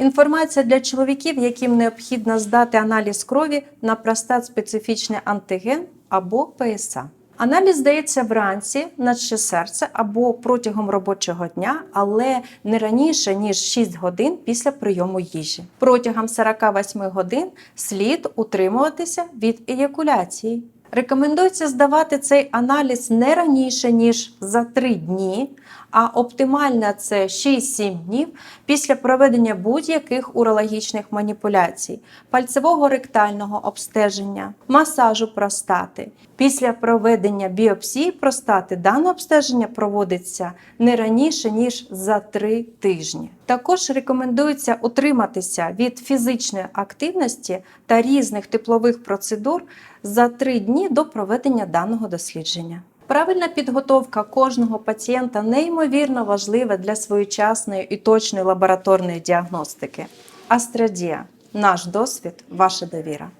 Інформація для чоловіків, яким необхідно здати аналіз крові на простат специфічний антиген або ПСА. Аналіз здається вранці, наче серце або протягом робочого дня, але не раніше ніж 6 годин після прийому їжі. Протягом 48 годин слід утримуватися від еякуляції. Рекомендується здавати цей аналіз не раніше ніж за 3 дні, а оптимально це 6-7 днів після проведення будь-яких урологічних маніпуляцій, пальцевого ректального обстеження, масажу простати. Після проведення біопсії простати дане обстеження проводиться не раніше ніж за 3 тижні. Також рекомендується утриматися від фізичної активності та різних теплових процедур за 3 дні до проведення даного дослідження. Правильна підготовка кожного пацієнта неймовірно важлива для своєчасної і точної лабораторної діагностики. Астрадія наш досвід, ваша довіра.